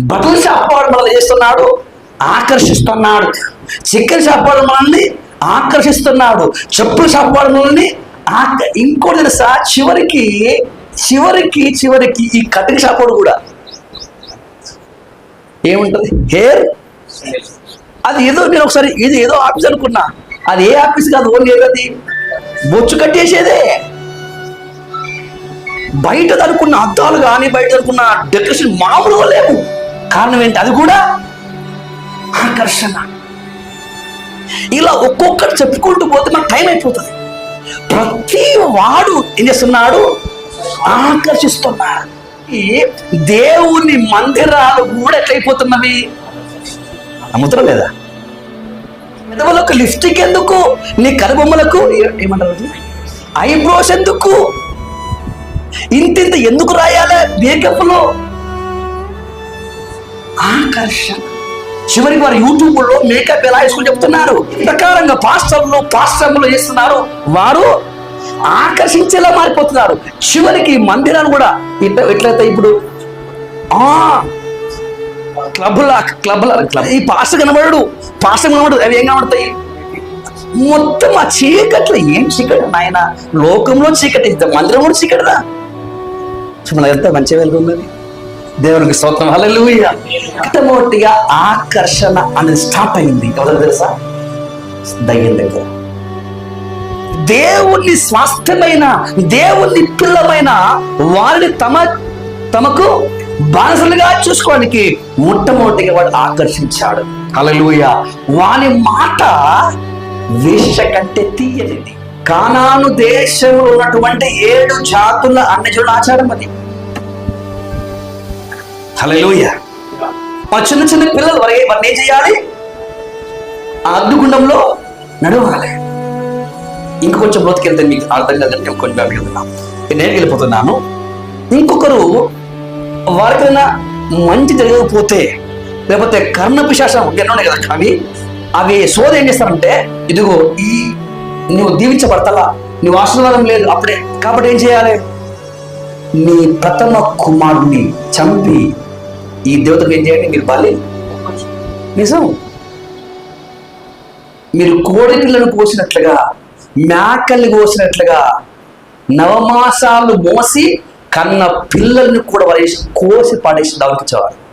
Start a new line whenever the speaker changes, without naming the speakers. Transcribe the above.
బట్టల షాప్ వాడు మనల్ని చేస్తున్నాడు ఆకర్షిస్తున్నాడు. చికెన్ షాప్ వాడు మనల్ని ఆకర్షిస్తున్నాడు. చెప్పుల షాప్ వాడు మనల్ని ఆక ఇంకోటి తెలుసా? చివరికి చివరికి చివరికి ఈ కటింగ్ షాప్ వాడు కూడా. ఏముంటుంది? హెయిర్? అది ఏదో నేను ఒకసారి ఇది ఏదో ఆఫీస్ అనుకున్నా. అది ఏ ఆఫీస్ కాదు ఓన్లీ అది బొచ్చు కట్టేసేదే. బయట అనుకున్న అద్దాలు కానీ బయట అనుకున్న డెకరేషన్ మామూలుగా లేవు. కారణం ఏంటి? అది కూడా ఆకర్షణ. ఇలా ఒక్కొక్కటి చెప్పుకుంటూ పోతే మనకు టైం అయిపోతుంది. ప్రతి వాడు ఏం చేస్తున్నాడు? ఆకర్షిస్తున్నాడు. ఈ దేవుని మందిరాలు కూడా ఎట్లయిపోతున్నవి? నమ్ముతారా లేదా? పెదవులకు లిప్స్టిక్ ఎందుకు? నీ కనుబొమ్మలకు ఏమంటారు? ఐబ్రోస్ ఎందుకు? ఇంతింత ఎందుకు రాయాలి? మేకప్లో ఆకర్షణ. చివరికి వారు యూట్యూబ్లో మేకప్ ఎలా వేసుకుని చెప్తున్నారు? ప్రకారంగా పాస్టర్లు పాస్టర్లు చేస్తున్నారు. వారు ఆకర్షించేలా మారిపోతున్నారు. చివరికి మందిరాన్ని కూడా ఇట్లా ఎట్లయితే ఇప్పుడు ఆ క్లబ్లా క్లబ్. ఈ పాస కనబడడు. పాస కనబడదు. అవి ఏం కనబడతాయి? మొత్తం ఆ చీకట్లో ఏం చీకటి? నాయన లోకంలో చీకటి. మందిరం కూడా చీకటిదా ఎంత మంచి వెలుగు ఉన్నది. దేవునికి స్తోత్రం. హల్లెలూయా. మొట్టమొదటిగా ఆకర్షణ అనేది స్టార్ట్ అయింది. ఎవరు తెలుసా? దయ్యం దగ్గర. దేవుణ్ణి స్వాస్థ్యమైన దేవుణ్ణి పిల్లమైన వారిని తమ తమకు బానిసలుగా చూసుకోవడానికి మొట్టమొదటిగా వాడు ఆకర్షించాడు. అలలుయ వాని మాట వేష కంటే తీయనిది. కానాను దేశంలో ఉన్నటువంటి ఏడు జాతుల అన్నజుల ఆచారం అది. హలోయ మా చిన్న చిన్న పిల్లలు వారి వారిని ఏం చేయాలి? ఆ అద్దుగుండంలో నడవాలి. ఇంకొంచెం బ్రతికెళ్తే మీకు అర్థం కాదంటే కొంచెం వెళ్తున్నాం నేను వెళ్ళిపోతున్నాను. ఇంకొకరు వారికైనా మంచి జరగకపోతే లేకపోతే కర్ణ పిశాసం ఎన్నున్నాయి కదా కానీ అవి సోద ఏం చేస్తారంటే ఇదిగో ఈ నువ్వు దీవించబడతలా? నువ్వు ఆశీర్వాదం లేదు అప్పుడే. కాబట్టి ఏం చేయాలి? నీ ప్రథమ కుమారుని చంపి ఈ దేవతకు ఏం చేయండి మీరు బలి. నిజం. మీరు కోడిపిల్లను కోసినట్లుగా మేకల్ని కోసినట్లుగా నవమాసాలు మోసి కన్న పిల్లల్ని కూడా వరేసి కోసి పడేసి దవకించేవారు